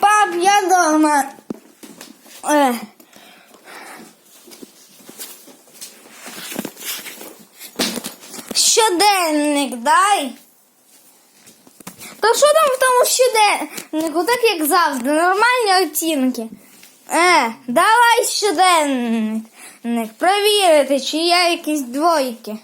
Пап, я дома. Е. Щоденник дай. То що там в тому щоденнику? Так як завжди, нормальні оцінки. Е, давай щоденник. Провірити, чи є якісь двойки.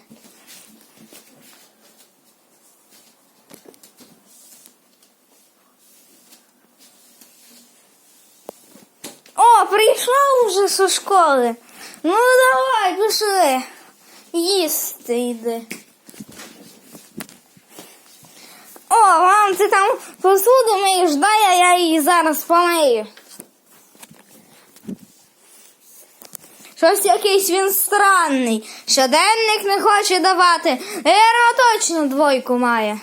О, прийшов вже зі школи. Ну давай, пішли. Їсти йди. О, мам, ти там посуду миєш, дай, а я її зараз помию. Щось якийсь він странний. Щоденник не хоче давати. Наверно, точно двойку має.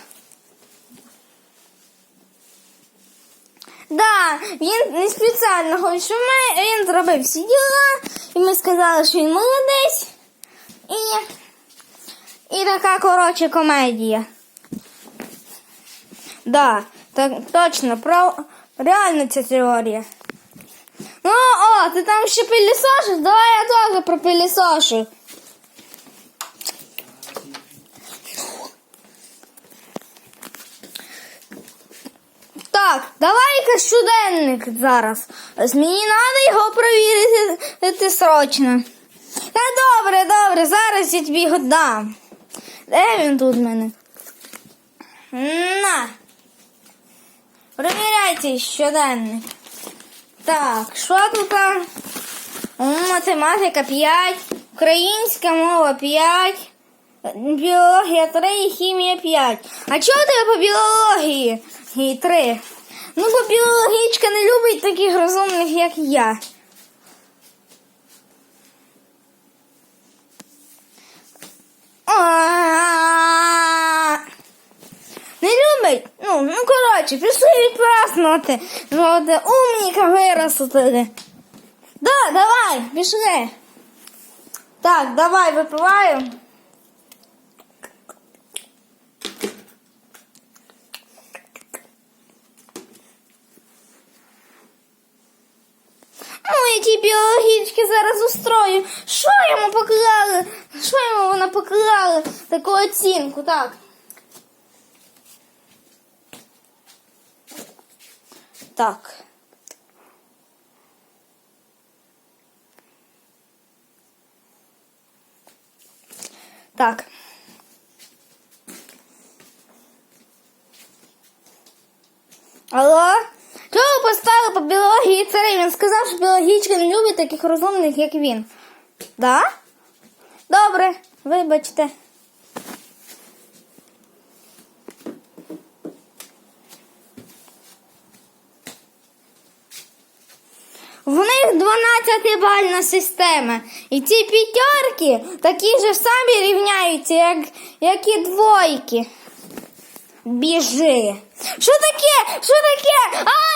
Да, він не спеціально хоче, ми, він зробив всі діла, і ми сказали, що він молодець. І, і така коротша комедія. Да, так точно, про, реально ця теорія. Ну, о, ти там ще пилісошиш? Давай я теж пропилісошу. Так, давай-ка щоденник зараз. Мені треба його провірити срочно. Та добре, добре, зараз я тобі його дам. Де він тут в мене? На. Провіряйте щоденник. Так, що тут? Математика 5, українська мова 5, біологія 3 і хімія 5. А чого тебе по біології? 3. Ну, бо біологічка не любить таких розумних, як я. Не любить? Ну, ну коротше, пішли відпраснути. Ну, от умніка виростити. Да, давай, пішли. Так, давай випиваю. Я біологічки зараз устрою. Що йому поклали? Що йому вона поклала? Таку оцінку, так. Так. Так. Алло? Поставили по біології царей? Він сказав, що біологічка не любить таких розумних, як він. Да? Добре, вибачте. В них 12 бальна система. І ці п'ятерки такі ж самі рівняються, як, як і двойки. Біжи. Що таке? Що таке? А,